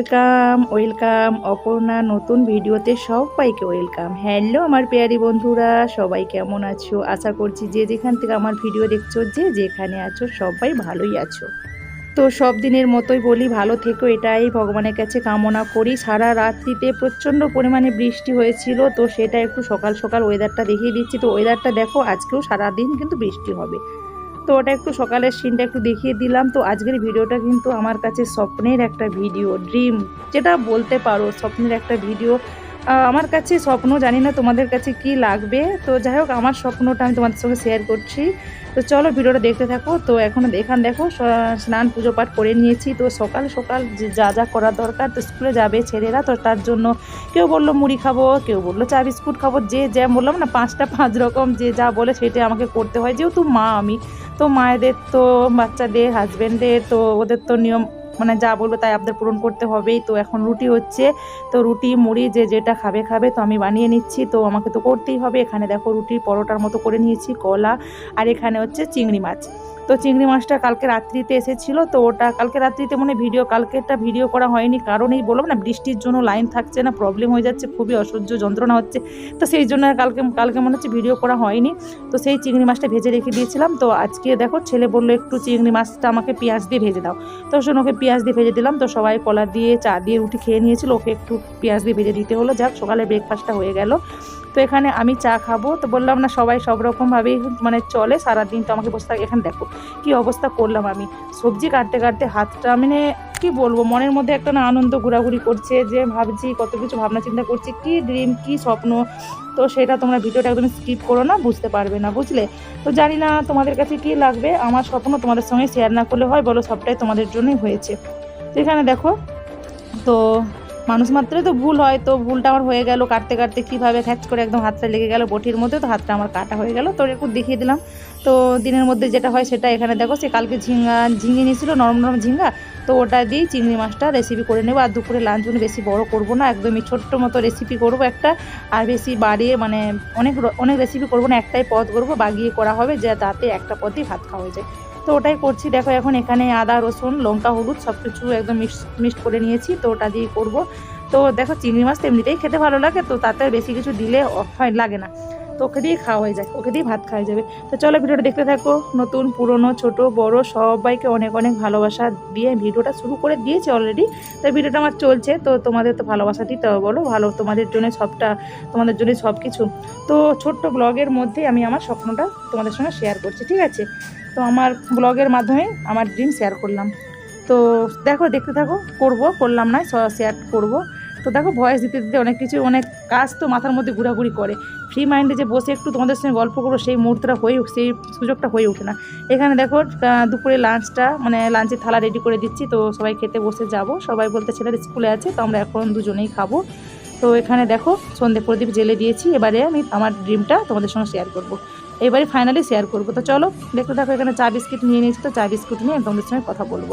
Welcome welcome. Aparna, নতুন ভিডিওতে সবাইকে ওয়েলকাম। হ্যালো আমার পেয়ারি বন্ধুরা, সবাই কেমন আছো? আশা করছি যে যেখান থেকে আমার ভিডিও দেখছ, যে যেখানে আছো, সবাই ভালোই আছো। তো সব দিনের মতোই বলি, ভালো থেকো, এটাই ভগবানের কাছে কামনা করি। সারা রাত্রিতে প্রচণ্ড পরিমাণে বৃষ্টি হয়েছিল, তো সেটা একটু সকাল সকাল ওয়েদারটা দেখিয়ে দিচ্ছি। তো ওয়েদারটা দেখো, আজকেও সারাদিন কিন্তু বৃষ্টি হবে। তো ওটা একটু সকালের সিনটা একটু দেখিয়ে দিলাম। তো আজকের ভিডিওটা কিন্তু আমার কাছে স্বপ্নের একটা ভিডিও ড্রিম যেটা বলতে পারো, স্বপ্নের একটা ভিডিও আমার কাছে স্বপ্ন, জানি না তোমাদের কাছে কি লাগবে। তো যাই হোক, আমার স্বপ্নটা আমি তোমাদের সঙ্গে শেয়ার করছি। তো চলো ভিডিওটা দেখতে থাকো। তো এখন, এখান দেখো স্নান, পুজো পাঠ করে নিয়েছি। তো সকাল সকাল যে যা করা দরকার, তো স্কুলে যাবে ছেলেরা। তো তার জন্য কেউ বলল মুড়ি খাব, কেউ বলল চা, বিস্কুট খাব, যে যা বললাম না, পাঁচটা, পাঁচ রকম যে যা বলে সেটা আমাকে করতে হয়। যেহেতু মা আমি তো মায়েদের তো, বাচ্চাদের হাজব্যান্ডের তো ওদের তো নিয়ম মানে যা বলব তাই আপনাদের পূরণ করতে হবেই। তো এখন রুটি হচ্ছে, তো রুটি, মুড়ি যে যেটা খাবে খাবে, তো আমি বানিয়ে নিচ্ছি। তো আমাকে তো করতেই হবে। এখানে দেখো রুটির পরোটার মতো করে নিয়েছি, কলা, আর এখানে হচ্ছে চিংড়ি মাছ। তো চিংড়ি মাছটা কালকে রাত্রিতে এসেছিল, তো ওটা কালকে রাত্রিতে মনে ভিডিও, কালকেরটা ভিডিও করা হয়নি কারণ এই বললাম না, বৃষ্টির জন্য লাইন থাকছে না প্রবলেম হয়ে যাচ্ছে, খুবই অসহ্য যন্ত্রণা হচ্ছে, তো সেই জন্য কালকে কালকে মনে হচ্ছে ভিডিও করা হয়নি, তো সেই চিংড়ি মাছটা ভেজে রেখে দিয়েছিলাম, তো আজকে দেখো ছেলে বলল একটু চিংড়ি মাছটা আমাকে পেঁয়াজ দিয়ে ভেজে দাও, তো শোন, ওকে পেঁয়াজ দিয়ে ভেজে দিলাম, তো সবাই কলা দিয়ে, চা দিয়ে রুটি খেয়ে নিয়েছিল, ওকে একটু পেঁয়াজ দিয়ে ভেজে দিতে হলো, যাক সকালে ব্রেকফাস্টটা হয়ে গেল তো এখানে আমি চা খাব। তো বললাম, না, সবাই সব রকমভাবেই মানে চলে, সারাদিন তো আমাকে বসে থাকে। এখানে দেখো, কি অবস্থা করলাম আমি। সবজি কাটতে কাটতে হাতটা মানে কি বলব, মনের মধ্যে একটা না আনন্দ ঘোরাঘুরি করছে যে, ভাবছি কত কিছু ভাবনা চিন্তা করছি, কি ড্রিম কি স্বপ্ন। তো সেটা তোমরা ভিডিওটা একদম স্কিপ করো না, বুঝতে পারবে না, বুঝলে? তো জানি না তোমাদের কাছে কি লাগবে, আমার স্বপ্ন তোমাদের সঙ্গে শেয়ার না করলে হয়, বলো সবটাই তোমাদের জন্যই হয়েছে। তো এখানে দেখো, তো মানুষ মাত্রই তো ভুল হয়, তো ভুলটা আমার হয়ে গেল, কাটতে কাটতে কীভাবে খ্যাচ করে একদম হাতটা লেগে গেল বটির মধ্যে, তো হাতটা আমার কাটা হয়ে গেল, তো একটু দেখিয়ে দিলাম। তো দিনের মধ্যে যেটা হয় সেটা এখানে দেখো, সে কালকে ঝিঙ্গা ঝিঙে নিয়েছিল, নরম নরম ঝিঙ্গা, তো ওটা দিয়েই চিংড়ি মাছটা রেসিপি করে নেব, আর দুপুরে লাঞ্চ বেশি বড় করব না, একদমই ছোট্ট মতো রেসিপি করব একটা, আর বেশি বাড়িয়ে মানে অনেক অনেক রেসিপি করব না, একটাই পদ করব, বাগিয়ে করা হবে, যে তাতে একটা পদেই ভাত খাওয়া যায়। তো ওটাই করছি। দেখো এখন এখানে আদা, রসুন, লঙ্কা, হলুদ সব কিছু একদম মিক্স মিক্সড করে নিয়েছি। তো ওটা দিয়ে করব। তো দেখো চিংড়ি মাছ এমনিতেই খেতে ভালো লাগে, তো তাতে বেশি কিছু দিলে হয় লাগে না। তো ওকে দিয়ে খাওয়া হয়ে যায়, ওকে দিয়ে ভাত খাওয়া যাবে। তো চলো ভিডিওটা দেখতে থাকো। নতুন, পুরনো, ছোট, বড় সবাইকে অনেক অনেক ভালোবাসা দিয়ে ভিডিওটা শুরু করে দিয়েছে অলরেডি তো ভিডিওটা আমার চলছে, তো তোমাদের তো ভালোবাসা দিতে হবে বলো, ভালো তোমাদের জন্য সবটা, তোমাদের জন্য সব কিছু তো ছোট্ট ব্লগের মধ্যেই আমি আমার স্বপ্নটা তোমাদের সঙ্গে শেয়ার করছি, ঠিক আছে? তো আমার ব্লগের মাধ্যমে আমার ড্রিম শেয়ার করলাম। তো দেখো, দেখতে থাকো, করব, করলাম না শেয়ার করব। তো দেখো ভয়েস দিতে দিতে অনেক কিছু, অনেক কাজ তো মাথার মধ্যে ঘোরাঘুরি করে। ফ্রি মাইন্ডে যে বসে একটু তোমাদের সঙ্গে গল্প করব, সেই মুহূর্তটা হয়ে সেই সুযোগটা হয়ে ওঠে না। এখানে দেখো দুপুরে লাঞ্চটা মানে লাঞ্চের থালা রেডি করে দিচ্ছি। তো সবাই খেতে বসে যাব। সবাই বলতে ছেলের স্কুলে আছে, তো আমরা এখন দুজনেই খাব। তো এখানে দেখো, সন্ধে প্রদীপ জেলে দিয়েছি। এবারে আমি আমার ড্রিমটা তোমাদের সঙ্গে শেয়ার করব। এবারে ফাইনালি শেয়ার করব। তো চলো, দেখতে থাকো, এখানে চা বিস্কিট নিয়ে নিয়েছি, তো চা বিস্কুট নিয়ে তোমাদের সঙ্গে কথা বলব।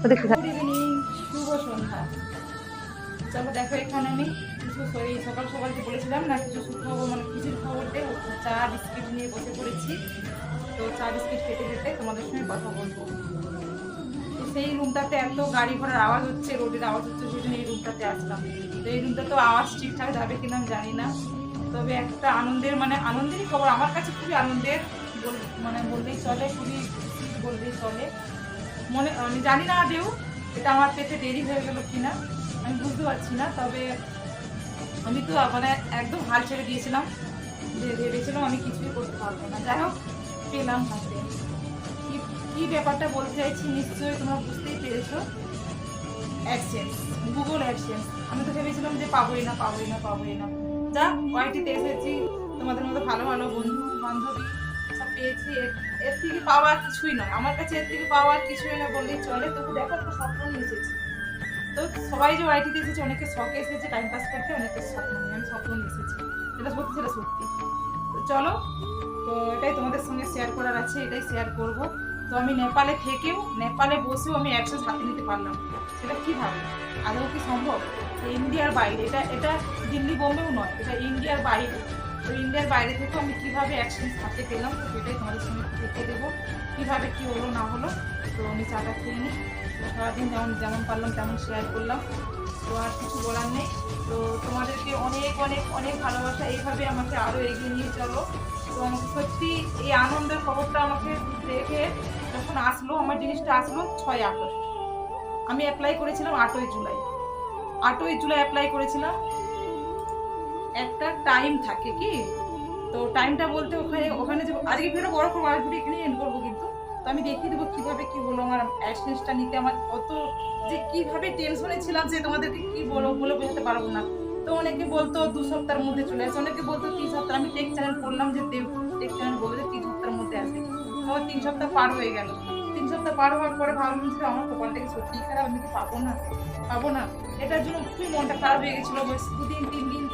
তো দেখতে চলো, দেখো, এখানে আমি কিছু সকাল সকাল যে বলেছিলাম না, কিছু সুখবর মানে কিছু খবর দিয়ে চা বিস্কিট নিয়ে বসে পড়েছি। তো চা বিস্কিট খেতে খেতে তোমাদের সঙ্গে কথা বলব। তো সেই রুমটাতে এত গাড়ি ঘোড়ার আওয়াজ হচ্ছে রোডের আওয়াজ হচ্ছে, সেই এই রুমটাতে আসলাম। তো এই রুমটা তো আওয়াজ ঠিকঠাক যাবে কিনা আমি জানি না। তবে একটা আনন্দের মানে আনন্দেরই খবর। আমার কাছে খুবই আনন্দের মানে বললেই চলে, খুবই বললেই চলে। মনে, আমি জানি না আদেও এটা আমার পেতে দেরি হয়ে গেল কিনা, আমি বুঝতে পারছি না, তবে আমি তো মানে একদম হাল ছেড়ে দিয়েছিলাম, যে ভেবেছিলাম আমি কিছুই করতে পারব না। যাই হোক, পেলাম হাতে। কি ব্যাপারটা বলতে চাইছি নিশ্চয়ই তোমরা বুঝতেই পেরেছ। অ্যাডসেন্স গুগল অ্যাডসেন্স আমি তো ভেবেছিলাম যে পাবোই না পাবোই না পাবোই না। যা ওয়াইটিতে এসেছি। তোমাদের মতো ভালো ভালো বন্ধু, বান্ধবী সব পেয়েছি। এর- থেকে পাওয়া কিছুই নয়। আমার কাছে এর থেকে পাওয়া কিছুই না বললেই চলে। তবু দেখো, একটা স্বপ্ন এসেছি। তো সবাই যে ওয়াইটিতে এসেছে, অনেকে শখে এসেছে টাইম পাস করতে, অনেকে স্বপ্ন আমি স্বপ্ন এসেছি। এটা সত্যি, সেটা সত্যি। তো চলো, তো এটাই তোমাদের সঙ্গে শেয়ার করার আছে, এটাই শেয়ার করব। তো আমি নেপালে থেকেও, নেপালে বসেও আমি অ্যাডসেন্স হাতে নিতে পারলাম। সেটা কীভাবে আদৌ কি সম্ভব? তো ইন্ডিয়ার বাইরে, এটা এটা দিল্লি বোম্বেও নয়, এটা ইন্ডিয়ার বাইরে। তো ইন্ডিয়ার বাইরে থেকেও আমি কীভাবে অ্যাডসেন্স হাতে পেলাম, তো সেটাই তোমাদের সঙ্গে দেখে দেবো কীভাবে কী হলো, না হলো। তো আমি চাটা খেয়ে নিই। সারাদিন যেমন যেমন পারলাম, তেমন শেয়ার করলাম। তো আর কিছু বলার নেই। তো তোমাদেরকে অনেক অনেক অনেক ভালোবাসা। এইভাবে আমাকে আরও এগিয়ে নিয়ে চলো। তো সত্যি এই আনন্দের খবরটা আমাকে দেখে যখন আসলো, আমার জিনিসটা আসলো ছয় আগস্ট। আমি অ্যাপ্লাই করেছিলাম আটই জুলাই। আটই জুলাই অ্যাপ্লাই করেছিলাম। একটা টাইম থাকে কি? তো টাইমটা বলতে ওখানে ওখানে যে আজকে ভিডিও বড় করব আজ ভিডিও এখানে এন্ড করব কিন্তু। তো আমি দেখিয়ে দেবো কীভাবে কী হলো আমার অ্যাডসেন্সটা নিতে, আমার কত যে কীভাবে টেনশনে ছিলাম যে তোমাদেরকে কী বলো, বলে বোঝাতে পারব না। তো অনেকে বলতো দু সপ্তাহের মধ্যে চলে আসে, অনেকে বলতো তিন সপ্তাহ, আমি টেক চ্যানেল করলাম যে দেব টেক চ্যানেল বলে যে তিন সপ্তাহের মধ্যে আসে আমার তিন সপ্তাহ পার হয়ে গেল। তিন সপ্তাহ পার হওয়ার পরে ভাবলাম যে আমার কপালটাকে সত্যিই খারাপ? আমি কি পাবো না? পাবো না? এটার জন্য খুবই মনটা খারাপ হয়ে গেছিল। বেশ দুদিন, তিন দিন,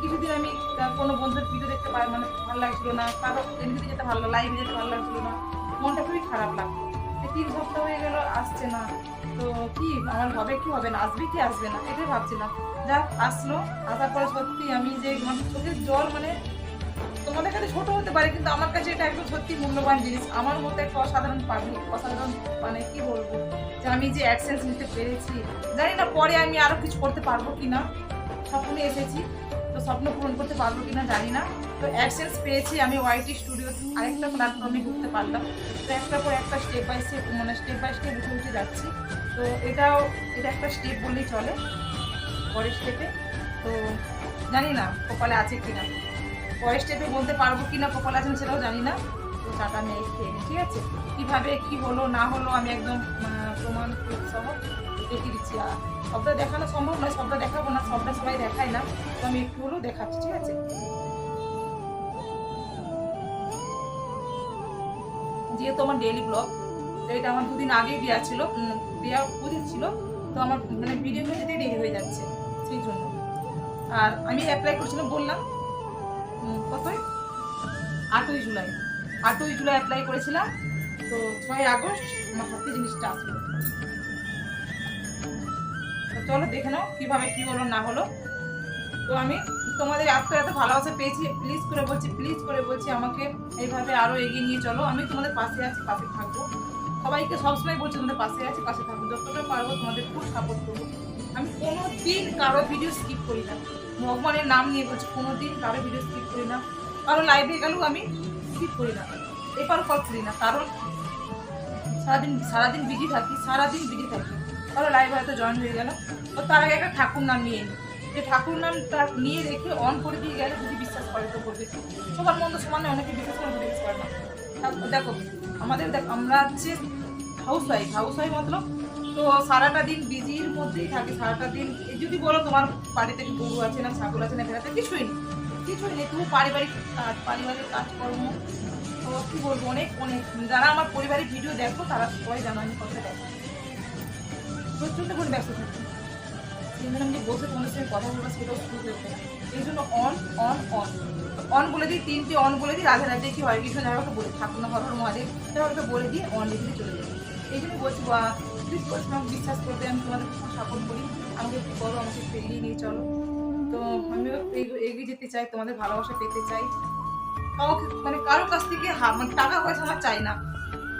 কিছুদিন আমি কোনো বন্ধুর ভিডিও দেখতে পাই মানে ভালো লাগছিল না। কারও এমনিতে যেতে ভালো লাইভে যেতে ভালো লাগছিল না। মনটা খুবই খারাপ লাগতো তিন সপ্তাহ হয়ে গেল, আসছে না। তো কি, আমার হবে কি হবে না? আসবে কি আসবে না? এটাই ভাবছিলাম। যাক, আসলো। আসার পরে সত্যি আমি যে মানে চোখের জল মানে তোমাদের কাছে ছোট হতে পারে, কিন্তু আমার কাছে এটা একদম সত্যি মূল্যবান জিনিস। আমার মতো একটা অসাধারণ পাবলিক অসাধারণ মানে কি বলব, যে আমি যে অ্যাডসেন্স নিতে পেরেছি, জানি না পরে আমি আরও কিছু করতে পারব কি না স্বপ্নে এসেছি, তো স্বপ্ন পূরণ করতে পারব কিনা জানি না। তো অ্যাডসেন্স পেয়েছি আমি ওয়াইটি স্টুডিও আরেকটা প্ল্যাটফর্মে ঢুকতে পারলাম। তো একটা পর একটা স্টেপ বাই স্টেপ মানে স্টেপ বাই স্টেপ উঠে উঠে যাচ্ছি। তো এটাও, এটা একটা স্টেপ বললেই চলে, পরের স্টেপে তো জানি না, কপালে আছে কিনা। পরের স্টেপে বলতে পারব কিনা কপালে আছে আমি সেটাও জানি না। তো চাটা এই খেয়ে ঠিক আছে? কীভাবে কি হলো না হলো আমি একদম আহ, প্রমাণ সহ দেখিয়ে দিচ্ছি। আর সবটা দেখানো সম্ভব নয় সবটা দেখাবো না সবটা সবাই দেখায় না। তো আমি একটু হলেও দেখাচ্ছি ঠিক আছে? যেহেতু আমার ডেলি ব্লগ তো এটা আমার দুদিন আগেই দেওয়া ছিল দেওয়া উচিত ছিল। তো আমার মানে ভিডিও যেতে দেরি হয়ে যাচ্ছে সেই জন্য। আর আমি অ্যাপ্লাই করছিলাম বললাম কতই আটই জুলাই। আটই জুলাই অ্যাপ্লাই করেছিলাম, তো ছয় আগস্ট আমার হাতে জিনিসটা আসলো। তো চলো দেখে নাও কীভাবে কি হলো, না হলো। তো আমি তোমাদের এত এত ভালোবাসা পেয়েছি। প্লিজ করে বলছি প্লিজ করে বলছি আমাকে এইভাবে আরও এগিয়ে নিয়ে চলো। আমি তোমাদের পাশে আছি, পাশে থাকব। সবাইকে সবসময় বলছি, তোমাদের পাশে আছি, পাশে থাকব। যতটা পারব তোমাদের খুব সাপোর্ট করব। আমি কোনো দিন কারও ভিডিও স্কিপ করি না। ভগবানের নাম নিয়ে বলছি কোনো দিন কারও ভিডিও স্কিপ করি না। কারও লাইভে গেলেও আমি স্কিপ করি না। এপার কল করি না, কারণ সারাদিন সারাদিন বিজি থাকি, সারাদিন বিজি থাকি। কারও লাইভে হয়তো জয়েন হয়ে গেল। তো তার আগে একটা ঠাকুর নাম নিয়ে নিই যে ঠাকুর নামটা নিয়ে রেখে অন করে দিয়ে গেলে যদি বিশ্বাস করে তো করবে। সবার মন্দ সমানে অনেকে বিশ্বাস করে বিশ্বাস করে না। দেখো, আমাদের দেখ, আমরা হচ্ছে হাউস ওয়াইফ হাউস ওয়াইফ মতলব তো সারাটা দিন বিজির মধ্যেই থাকে, সারাটা দিন যদি বলো তোমার বাড়িতে গরু আছে না ছাগল আছে না ভেড়াতে কিছুই নেই কিছুই নেই তুমি পারিবারিক কাজ, পারিবারিক কাজকর্ম, তো কি বলব, অনেক অনেক, যারা আমার পরিবারের ভিডিও দেখো, তারা সবাই জানো আমি কথা দেখো প্রচণ্ড করে ব্যস্ত থাকি। সেই আমি বসে তোমাদের সঙ্গে কথা বলব, সেটাও শুরু করতে এই জন্য অন অন অন অন বলে দিই, তিনটে অন বলে দিই, রাধা রাধে কি হয় কৃষ্ণ যারা বলে। ঠাকুর না হরহর মহাদেব যারা বলে দিয়ে অন লিখে চলে যাবে। এই জন্য বলছি প্লিজ বলছি আমাকে বিশ্বাস করবে আমি তোমাদের সাপোর্ট করি। আমাকে একটু করো আমাকে একটু নিয়ে চলো। তো আমিও এগ- এগিয়ে যেতে চাই, তোমাদের ভালোবাসা পেতে চাই। কাউকে মানে কারোর কাছ থেকে মানে টাকা পয়সা আমার চাই না।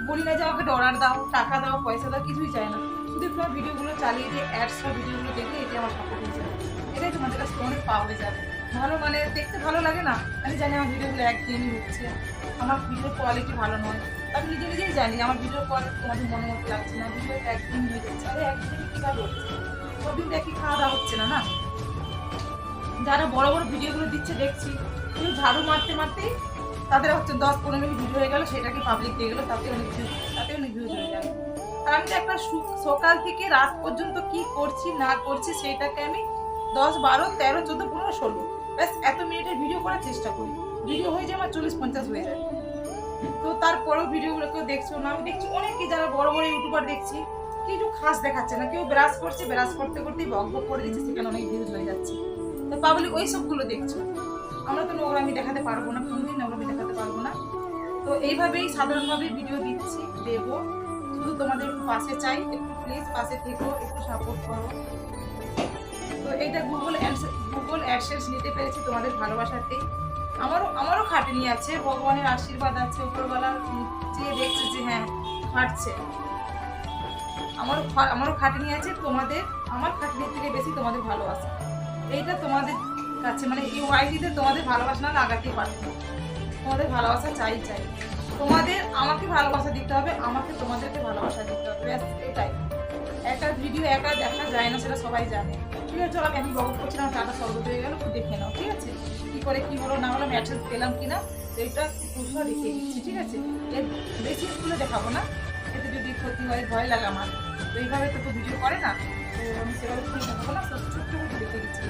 বলি না যে আমাকে ডলার দাও, টাকা দাও, পয়সা দাও, কিছুই চাই না। শুধু তোমার ভিডিওগুলো চালিয়ে দিয়ে অ্যাডসটা ভিডিওগুলো দেখলে এটি আমার সাপোর্ট হয়ে যাবে। এটাই তোমাদের কাছে অনেক পাওয়া যাবে। ভালো মানে দেখতে ভালো লাগে না? আমি জানি আমার ভিডিওগুলো একদিনই হচ্ছে। আমার ভিডিওর কোয়ালিটি ভালো নয়। আমি নিজে নিজেই জানি, আমার ভিডিওর কোয়ালিটি তোমাদের মনে মতো লাগছে না ভিডিও একদিন হয়ে যাচ্ছে। আরে একদিন কীভাবে হচ্ছে সবদিন দেখি খাওয়া দাওয়া হচ্ছে না না? যারা বড় বড় ভিডিওগুলো দিচ্ছে, দেখছি কিন্তু ঝাড়ু মারতে মারতেই তাদের হচ্ছে দশ পনেরো মিনিট ভিডিও হয়ে গেল, সেটাকে পাবলিক দিয়ে গেলো তাতে অনেক ভিউজ তাতে অনেক ভিউজ হয়ে গেল। আর আমি তো একটা সকাল থেকে রাত পর্যন্ত কি করছি, না করছি, সেটাকে আমি দশ, বারো, তেরো, চোদ্দ, পনেরো, ষোলো, ব্যাস, এত মিনিটের ভিডিও করার চেষ্টা করি। ভিডিও হয়ে যায় আমার চল্লিশ, পঞ্চাশ হয়ে যায়। তো তারপরেও ভিডিওগুলো কেউ দেখছ না। আমি দেখছি অনেকে যারা বড় বড় ইউটিউবার দেখছি কিছু খাস দেখাচ্ছে না, কেউ ব্রাশ করছে, ব্রাশ করতে করতেই বক বক করে দিচ্ছে, সেখানে অনেক ভিউজ হয়ে যাচ্ছে। তো পাবলিক ওই সবগুলো দেখছ? আমরা তো নোংরামি দেখাতে পারব না, কোনোদিন নোংরামি দেখাতে পারব না। তো এইভাবেই সাধারণভাবে ভিডিও দিচ্ছি, দেবো। শুধু তোমাদের একটু পাশে চাই, একটু প্লিজ পাশে থেকো, একটু সাপোর্ট করো। তো এইটা গুগল অ্যাডস গুগল অ্যাডসেন্স নিতে পেরেছি তোমাদের ভালোবাসাতেই। আমারও আমারও খাটনি আছে, ভগবানের আশীর্বাদ আছে উপরবেলা চেয়ে দেখছে যে হ্যাঁ খাটছে। আমারও আমারও খাটনি আছে, তোমাদের, আমার খাটনির থেকে বেশি তোমাদের ভালোবাসা। এইটা তোমাদের কাছে মানে এই ওয়াইটিতে তোমাদের ভালোবাসা না লাগাতেই পারব না। তোমাদের ভালোবাসা চাই চাই। তোমাদের, আমাকে ভালোবাসা দিতে হবে, আমাকে তোমাদেরকে ভালোবাসা দিতে হবে, ব্যাস, এটাই। একটা ভিডিও একা দেখা যায় না, সেটা সবাই জানে। ঠিক আছে, চলো আমি এখন করছিলাম, টাটা সর্বত হয়ে গেল, দেখে নাও, ঠিক আছে? করে কি হলো, না হলো ম্যাসেজ পেলাম কিনা এইটা পুরো দেখিয়ে দিচ্ছি, ঠিক আছে? এর বেশি স্কুলে দেখাবো না, এতে যদি ক্ষতি হয়, ভয় লাগে আমার। তো এইভাবে তো ভিডিও করে না, তো আমি সেভাবে ঠিক দেখাবো না তো ছোট্ট করে দেখে দিচ্ছি।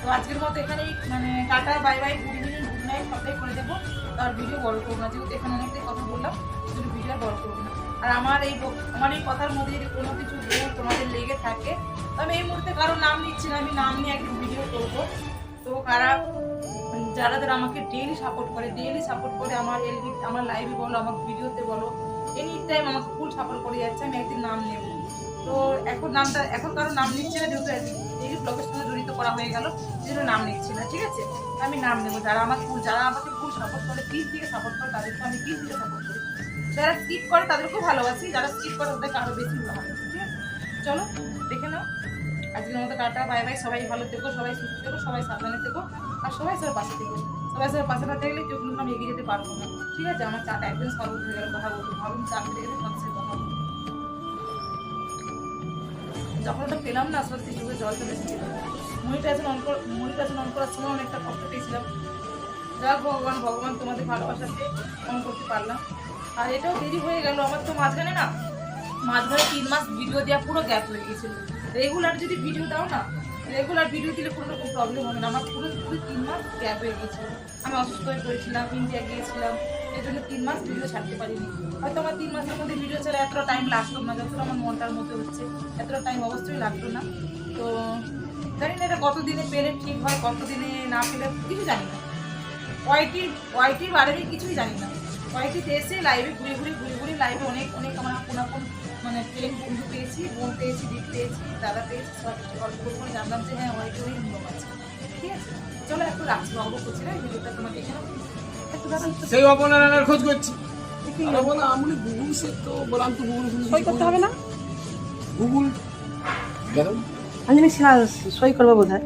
তো আজকের মতো এখানেই মানে tata bye bye good evening good night সবটাই করে দেবো। তার ভিডিও বড় করব না, যেহেতু এখানে অনেকটাই কথা বললাম যদি ভিডিও বড় করব না। আর আমার এই আমার এই কথার মধ্যে যদি কোনো কিছু ভুল তোমাদের লেগে থাকে, তো আমি এই মুহূর্তে কারও নাম নিচ্ছি না, আমি নাম নিয়ে একদিন ভিডিও করব। তো কারা যারা যারা আমাকে ডেইলি সাপোর্ট করে ডেইলি সাপোর্ট করে আমার এলবি আমার লাইভে বলো, আমার ভিডিওতে বলো এনি টাইম আমাকে ফুল সাপোর্ট করে যাচ্ছে, আমি একদিন নাম নেব। তো এখন নামটা, এখন কারও নাম নিচ্ছে না, যেহেতু ডেইলি ব্লগের সঙ্গে জড়িত করা হয়ে গেল, সেজন্য নাম নিচ্ছি না, ঠিক আছে? আমি নাম নেব। যারা আমার ফুল যারা আমাকে ফুল সাপোর্ট করে পিস দিকে সাপোর্ট করে, তাদেরকে আমি পিস দিকে সাপোর্ট করি। যারা স্কিপ করে, তাদেরকেও ভালোবাসি, যারা স্কিপ করে তাদেরকে আরও বেশি ভালোবাসি ঠিক আছে? চলো, দেখে নাও। আজকের মতো টাটা বাই বাই সবাই ভালো থেকো, সবাই সুস্থ থেকো, সবাই সাবধানে থেকো। আর সবাই সবার পাশে থেকো সবাই সবার পাশে না থাকলে কেউ কিন্তু আমি এগিয়ে যেতে পারব না। ঠিক আছে? আমার চাটা একদিন সর্বত হয়ে গেল, কথা বলতে। ভাবুন চা খেতে গেলে সব সাথে কথা যখন ওটা পেলাম না, সত্যি চোখে জল চলে এসেছিল মনিটাইজেশন অন কর মনিটাইজেশন অন করার সময় অনেকটা কষ্ট পেয়েছিলাম। যাক ভগবান ভগবান তোমাদের ভালোবাসাতে অন করতে পারলাম। আর এটাও দেরি হয়ে গেল। আমার তো মাঝখানে না, মাঝখানে তিন মাস ভিডিও দেওয়া পুরো গ্যাপ হয়ে গেছিল রেগুলার যদি ভিডিও দাও না রেগুলার ভিডিও দিলে কোনো রকম প্রবলেম হবে না। আমার পুরো পুরো তিন মাস গ্যাপ হয়ে গেছিল আমি অসুস্থ হয়ে পড়েছিলাম ইন্ডিয়া গিয়েছিলাম এর জন্য তিন মাস ভিডিও ছাড়তে পারিনি। হয়তো আমার তিন মাসের মধ্যে ভিডিও ছাড়া এতটা টাইম লাগতো না, যতটা আমার মনটার মধ্যে হচ্ছে, এতটা টাইম অবশ্যই লাগতো না। তো জানি না এটা কত দিনে পেলে ঠিক হয় কত দিনে না পেলে, কিছু জানি না। ওয়াইটির ওয়াইটির বারে কিছুই জানি না। ওয়াইটিতে এসে লাইভে ঘুরে ঘুরে ঘুরে ঘুরে লাইভে অনেক অনেক আমার আপন মানে ফ্রেন্ড বন্ধু পেয়েছি বোন পেয়েছি দিদি পেয়েছি দাদা পেয়েছি সব গল্প করে জানলাম যে হ্যাঁ ওই আছে ঠিক আছে? চলো একটু রাখছি গল্প করছি না ভিডিওটা একটু দাঁড়াও, একটু সেই অপনারায়ণের খোঁজ করছি। আরে বলো আমি গুগল সে তো বললাম তো গুগল সই করতে হবে না? গুগল আমি সই করব বোধ হয়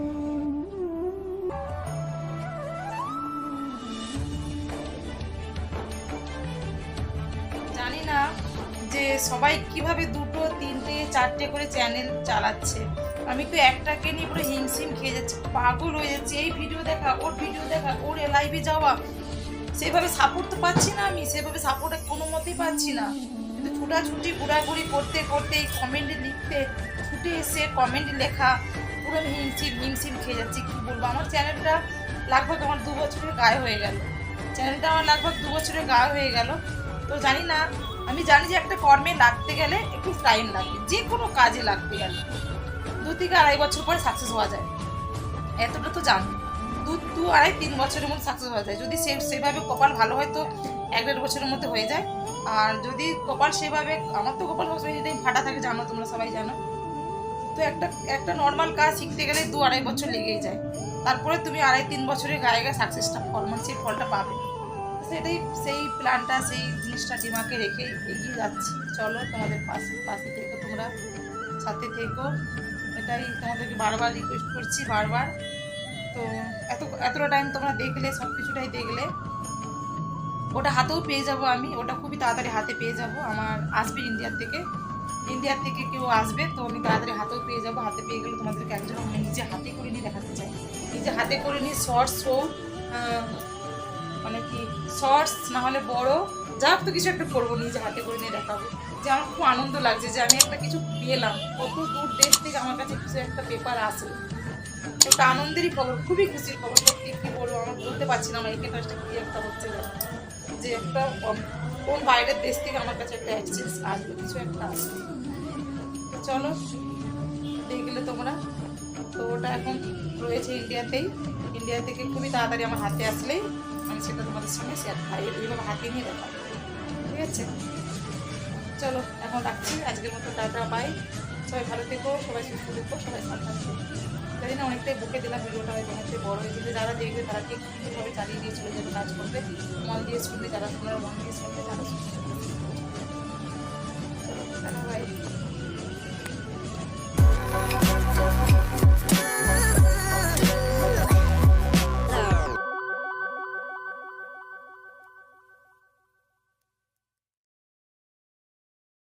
সবাই কীভাবে দুটো, তিনটে, চারটে করে চ্যানেল চালাচ্ছে? আমি তো একটাকে নিয়ে পুরো হিমশিম খেয়ে যাচ্ছি, পাগল হয়ে যাচ্ছে। এই ভিডিও দেখা, ওর ভিডিও দেখা, ওর লাইভে যাওয়া, সেভাবে সাপোর্ট তো পাচ্ছি না আমি, সেভাবে সাপোর্ট কোনো মতেই পাচ্ছি না। কিন্তু ছুটাছুটি, ঘোরাঘুরি করতে করতে, এই কমেন্টে লিখতে, ছুটে এসে কমেন্ট লেখা, পুরো আমি হিমশিম হিমশিম খেয়ে যাচ্ছি। কী বলব? আমার চ্যানেলটা লাগভগ আমার দু বছরের গায়ে হয়ে গেল। চ্যানেলটা আমার লাগভগ দু বছরের গায়ে হয়ে গেল। তো জানি না আমি জানি যে একটা কর্মে লাগতে গেলে একটু টাইম লাগবে, যে কোনো কাজে লাগতে গেলে। দু থেকে আড়াই বছর পরে সাকসেস হওয়া যায়। এতটা তো জানি। দু দু আড়াই তিন বছরের মধ্যে সাকসেস হওয়া যায়। যদি সে সেভাবে কপাল ভালো হয় তো এক দেড় বছরের মধ্যে হয়ে যায়। আর যদি কপাল সেভাবে আমার তো কপাল সবসময় যদি ফাটা থাকে, জানো তোমরা সবাই জানো। তো একটা একটা নর্মাল কাজ শিখতে গেলে দু আড়াই বছর লেগেই যায়। তারপরে তুমি আড়াই তিন বছরের গায়ে গায়ে সাকসেসটা ফল মানে সেই ফলটা পাবে। সেটাই সেই প্ল্যানটা, সেই জিনিসটা ডিমাকে রেখে এগিয়ে যাচ্ছি। চলো তোমাদের পাশে পাশে থেকো তোমরা সাথে থেকো। এটাই তোমাদেরকে বারবার রিকোয়েস্ট করছি, বারবার। তো এত, এতটা টাইম তোমরা দেখলে সব কিছুটাই দেখলে। ওটা হাতেও পেয়ে যাব আমি, ওটা খুবই তাড়াতাড়ি হাতে পেয়ে যাব। আমার আসবে ইন্ডিয়ার থেকে। ইন্ডিয়ার থেকে কেউ আসবে, তো আমি তাড়াতাড়ি হাতেও পেয়ে যাব। হাতে পেয়ে গেলে তোমাদেরকে একজন আমি নিজে হাতে করে নিয়ে দেখাতে চাই। নিজে হাতে করে নিয়ে শর্টস হোক মানে কি শর্টস না হলে বড়, যা তো কিছু একটা করব, নিজে হাতে করে নিয়ে দেখাবো। যে আমার খুব আনন্দ লাগছে যে আমি একটা কিছু পেলাম। কত দূর দেশ থেকে আমার কাছে কিছু একটা পেপার আসলো। একটা আনন্দেরই খবর, খুবই খুশির খবর, সত্যি কী বলব আমার বলতে পারছি না, আমার এখানে কাজটা কি একটা হচ্ছে যে একটা কোন বাইরের দেশ থেকে আমার কাছে একটা এক্সচেঞ্জ আসবে কিছু একটা আসবে চলো, দেখলে তোমরা। তো ওটা এখন রয়েছে ইন্ডিয়াতেই ইন্ডিয়া থেকে খুবই তাড়াতাড়ি আমার হাতে আসলেই। আমি সেটা তোমাদের সঙ্গে শেয়ার আর এইভাবে হাতে নিয়ে দেখা ঠিক আছে? চলো, এখন রাখছি। আজকের মতো টাটা বাই সবাই ভালো থেকো, সবাই সুস্থ থেকো, সবাই সাবধান থেকো। জানি না, অনেকটাই বুকে দিলাম ভিডিওটা, হয়তো অনেকটাই বড় হয়ে কিন্তু যারা দেখবে, তারা ঠিক কীভাবে চালিয়ে দিয়ে চলে যাবে, কাজ করবে। মন দিয়ে শুনবে, যারা তোমরা মন দিয়ে শুনবে, তারা সুস্থ চলো, টাটা বাই